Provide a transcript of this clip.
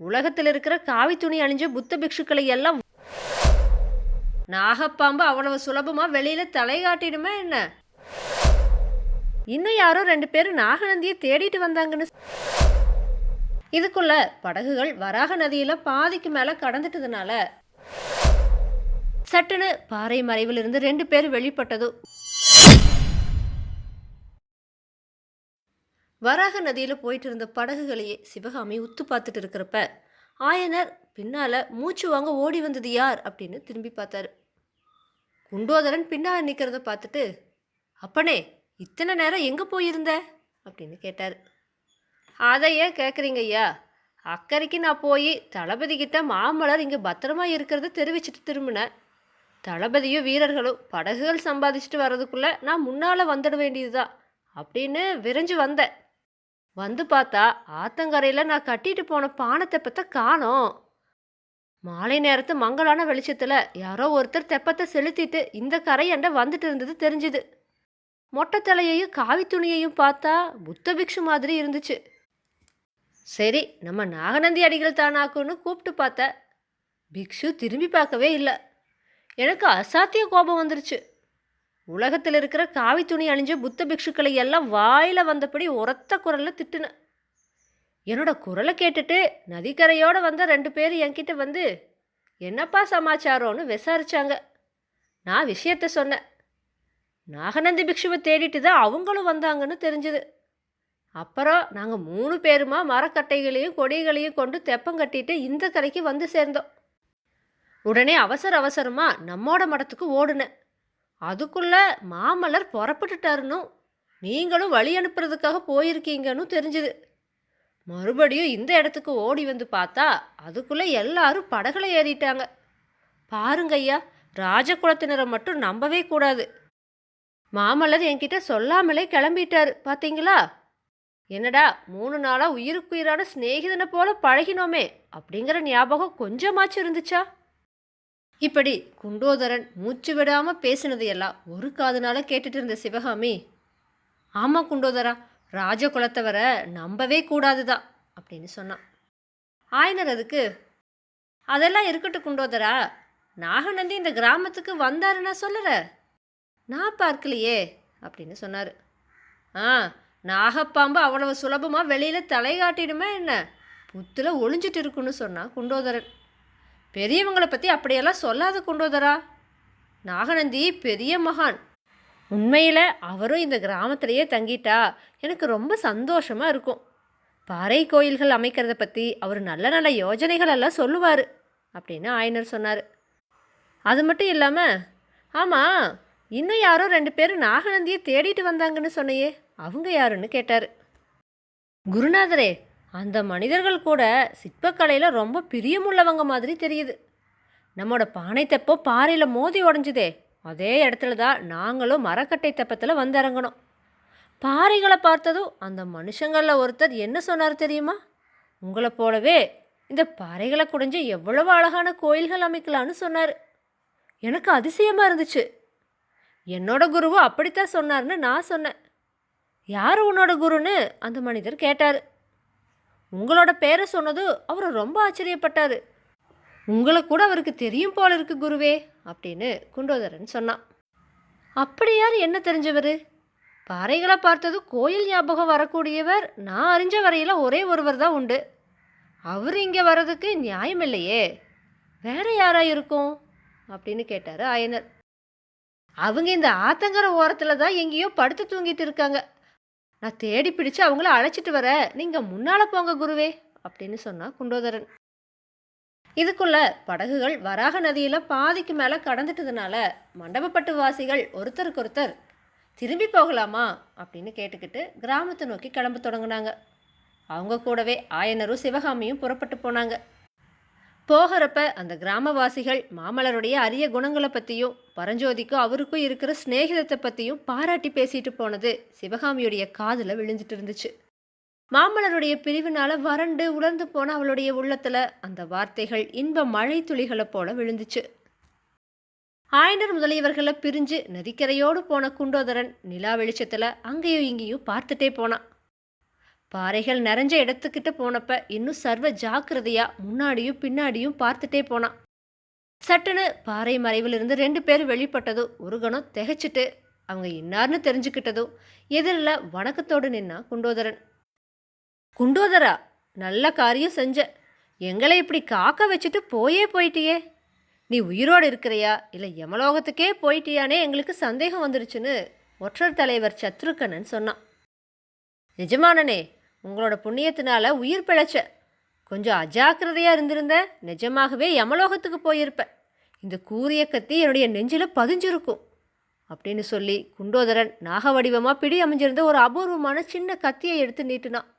உலகத்தில் இருக்கிற காவி துணி அணிஞ்ச புத்த பிக்ஷுக்களை எல்லாம் நாகப்பாம்பு அவ்வளவு சுலபமா வெளியில தலை காட்டிடுமா என்ன? இன்னும் யாரோ ரெண்டு பேரும் நாகநந்தியை தேடிட்டு வந்தாங்கன்னு இதுக்குள்ள படகுகள் வராக நதியில பாதிக்கு மேல கடந்துட்டதுனால சட்டுன்னு பாறை மறைவிலிருந்து ரெண்டு பேர் வெளிப்பட்டதும் வராக நதியில் போயிட்டு இருந்த படகுகளையே சிவகாமி உத்து பார்த்துட்டு இருக்கிறப்ப ஆயனர் பின்னால மூச்சு வாங்க ஓடி வந்தது யார்? அப்படின்னு திரும்பி பார்த்தாரு. குண்டோதரன் பின்னால் நிற்கிறத பார்த்துட்டு அப்பனே இத்தனை நேரம் எங்கே போயிருந்த? அப்படின்னு கேட்டார். அதை ஏன் கேட்குறீங்க ஐயா? அக்கறைக்கு நான் போய் தளபதி கிட்ட மாமலர் இங்கே பத்திரமா இருக்கிறத தெரிவிச்சிட்டு திரும்பினேன் தளபதியும் வீரர்களும் படகுகள் சம்பாதிச்சுட்டு வர்றதுக்குள்ளே நான் முன்னால் வந்துட வேண்டியதுதான் அப்படின்னு விரைஞ்சு வந்தேன் வந்து பார்த்தா ஆத்தங்கரையில் நான் கட்டிட்டு போன பானை பற்ற காணோம். மாலை நேரத்து மங்கலான வெளிச்சத்தில் யாரோ ஒருத்தர் தெப்பத்தை செலுத்திட்டு இந்த கரையண்டை வந்துட்டு இருந்தது தெரிஞ்சுது. மொட்டை தலையையும் காவி துணியையும் பார்த்தா புத்த பிக்ஷு மாதிரி இருந்துச்சு. சரி நம்ம நாகநந்தி அடிகள் தானாக்குன்னு கூப்பிட்டு பார்த்தேன் பிக்ஷு திரும்பி பார்க்கவே இல்லை. எனக்கு அசாத்திய கோபம் வந்துருச்சு. உலகத்தில் இருக்கிற காவி துணி அணிஞ்ச புத்த பிக்ஷுக்களை எல்லாம் வாயில் வந்தபடி உரத்த குரலில் திட்டுன. என்னோட குரலை கேட்டுட்டு நதிக்கரையோடு வந்த ரெண்டு பேர் என்கிட்ட வந்து என்னப்பா சமாச்சாரம்னு விசாரித்தாங்க நான் விஷயத்த சொன்னேன். நாகநந்தி பிக்ஷுவை தேடிட்டு தான் அவங்களும் வந்தாங்கன்னு தெரிஞ்சுது. அப்புறம் நாங்கள் மூணு பேருமா மரக்கட்டைகளையும் கொடிகளையும் கொண்டு தெப்பம் கட்டிட்டு இந்த கரைக்கு வந்து சேர்ந்தோம். உடனே அவசர அவசரமாக நம்மோட மடத்துக்கு ஓடுனேன். அதுக்குள்ள மாமல்லர் புறப்பட்டுட்டாருன்னு நீங்களும் வழி அனுப்புறதுக்காக போயிருக்கீங்கன்னு தெரிஞ்சுது. மறுபடியும் இந்த இடத்துக்கு ஓடி வந்து பார்த்தா அதுக்குள்ளே எல்லாரும் படகுல ஏறிட்டாங்க. பாருங்க ஐயா ராஜகுலத்தினரை மட்டும் நம்பவே கூடாது. மாமல்லர் என்கிட்ட சொல்லாமலே கிளம்பிட்டாரு பார்த்தீங்களா என்னடா மூணு நாளாக உயிருக்குயிரான சிநேகிதனை போல பழகினோமே அப்படிங்கிற ஞாபகம் கொஞ்சமாச்சும் இருந்துச்சா? இப்படி குண்டோதரன் மூச்சு விடாமல் பேசினதையெல்லாம் ஒரு காதுனால கேட்டுட்டு இருந்த சிவகாமி ஆமாம் குண்டோதரா ராஜகுலத்தவரை நம்பவே கூடாதுதான் அப்படின்னு சொன்னான் ஆயனர் அதுக்கு அதெல்லாம் இருக்கட்டும் குண்டோதரா நாகநந்தி இந்த கிராமத்துக்கு வந்தாருன்னா சொல்லற நான் பார்க்கலையே அப்படின்னு சொன்னார். ஆ நாகப்பாம்பு அவ்வளவு சுலபமாக வெளியில் தலை காட்டிடுமே என்ன? புத்தில் ஒளிஞ்சிட்டு இருக்குன்னு சொன்னான் குண்டோதரன். பெரியவங்களை பற்றி அப்படியெல்லாம் சொல்லாத குண்டோதரா? நாகநந்தி பெரிய மகான். உண்மையில் அவரும் இந்த கிராமத்திலேயே தங்கிட்டா எனக்கு ரொம்ப சந்தோஷமாக இருக்கும். பாறை கோயில்கள் அமைக்கிறத பற்றி அவர் நல்ல நல்ல யோஜனைகள் எல்லாம் சொல்லுவார் அப்படின்னு ஆயனர் சொன்னார். அது மட்டும் இல்லாமல் ஆமாம் இன்னும் யாரோ ரெண்டு பேரும் நாகநந்தியை தேடிட்டு வந்தாங்கன்னு சொன்னையே அவங்க யாருன்னு கேட்டார். குருநாதரே அந்த மனிதர்கள் கூட சிற்பக்கலையில் ரொம்ப பிரியமுள்ளவங்க மாதிரி தெரியுது. நம்மளோட பானை தெப்போ பாறையில் மோதி உடஞ்சுதே. அதே இடத்துல தான் நாங்களும் மரக்கட்டை தெப்பத்தில் வந்திறங்கணும் பாறைகளை பார்த்ததும் அந்த மனுஷங்களில் ஒருத்தர் என்ன சொன்னார் தெரியுமா? உங்களை போலவே இந்த பாறைகளை குடைஞ்சு எவ்வளவு அழகான கோயில்கள் அமைக்கலான்னு சொன்னார். எனக்கு அதிசயமாக இருந்துச்சு. என்னோட குருவும் அப்படித்தான் சொன்னார்னு நான் சொன்னேன். யார் உன்னோட குருன்னு அந்த மனிதர் கேட்டார். உங்களோட பேரை சொன்னது அவர் ரொம்ப ஆச்சரியப்பட்டார். உங்களை கூட அவருக்கு தெரியும் போல இருக்கு குருவே அப்படின்னு குண்டோதரன் சொன்னான். அப்படி யார் என்ன தெரிஞ்சவர்? பாறைகளை பார்த்தது கோயில் ஞாபகம் வரக்கூடியவர் நான் அறிஞ்ச வரையில் ஒரே ஒருவர் தான் உண்டு. அவர் இங்கே வர்றதுக்கு நியாயம் இல்லையே வேற யாரா இருக்கும்? அப்படின்னு கேட்டார் ஆயனர். அவங்க இந்த ஆத்தங்கர ஓரத்தில் தான் எங்கேயோ படுத்து தூங்கிட்டு இருக்காங்க. நான் தேடி பிடிச்சு அவங்கள அழைச்சிட்டு வர. நீங்கள் முன்னால் போங்க குருவே அப்படின்னு சொன்னா குண்டோதரன். இதுக்குள்ள படகுகள் வராக நதியில் பாதிக்கு மேலே கடந்துட்டதுனால மண்டபப்பட்டு வாசிகள் ஒருத்தருக்கொருத்தர் திரும்பி போகலாமா? அப்படின்னு கேட்டுக்கிட்டு கிராமத்தை நோக்கி கிளம்ப தொடங்கினாங்க. அவங்க கூடவே ஆயனரும் சிவகாமியும் புறப்பட்டு போனாங்க. போகிறப்ப அந்த கிராமவாசிகள் மாமலருடைய அரிய குணங்களை பற்றியும் பரஞ்சோதிக்கும் அவருக்கும் இருக்கிற சிநேகிதத்தை பற்றியும் பாராட்டி பேசிட்டு போனது சிவகாமியுடைய காதில் விழுந்துட்டு இருந்துச்சு. மாமலருடைய பிரிவினால வறண்டு உலர்ந்து போன அவளுடைய உள்ளத்தில் அந்த வார்த்தைகள் இன்ப மழை துளிகளை போல விழுந்துச்சு. ஆயனர் முதலியவர்களை பிரிஞ்சு நதிக்கரையோடு போன குண்டோதரன் நிலா வெளிச்சத்தில் அங்கேயும் இங்கேயும் பார்த்துட்டே போனான். பாறைகள் நிறைஞ்ச இடத்துக்கிட்ட போனப்ப இன்னும் சர்வ ஜாக்கிரதையா முன்னாடியும் பின்னாடியும் பார்த்துட்டே போனான். சட்டுன்னு பாறை மறைவிலிருந்து ரெண்டு பேர் வெளிப்பட்டதும் ஒரு கணம் திகைச்சிட்டு அவங்க இன்னார்னு தெரிஞ்சுக்கிட்டதும் எதிரில் வணக்கத்தோடு நின்னா குண்டோதரன். குண்டோதரா நல்ல காரியம் செஞ்ச. எங்களை இப்படி காக்க வச்சுட்டு போயே போயிட்டியே. நீ உயிரோடு இருக்கிறியா? இல்லை யமலோகத்துக்கே போயிட்டியானே எங்களுக்கு சந்தேகம் வந்துருச்சுன்னு ஒற்றர் தலைவர் சத்ருக்கண்ணன் சொன்னான். நிஜமானனே உங்களோட புண்ணியத்தினால உயிர் பிழைச்ச. கொஞ்சம் அஜாக்கிரதையாக இருந்திருந்த நிஜமாகவே யமலோகத்துக்கு போயிருப்ப. இந்த கூரிய கத்தி என்னுடைய நெஞ்சில் பதிஞ்சிருக்கும். அப்படின்னு சொல்லி குண்டோதரன் நாக வடிவமாக பிடி அமைஞ்சிருந்த ஒரு அபூர்வமான சின்ன கத்தியை எடுத்து நீட்டினான்.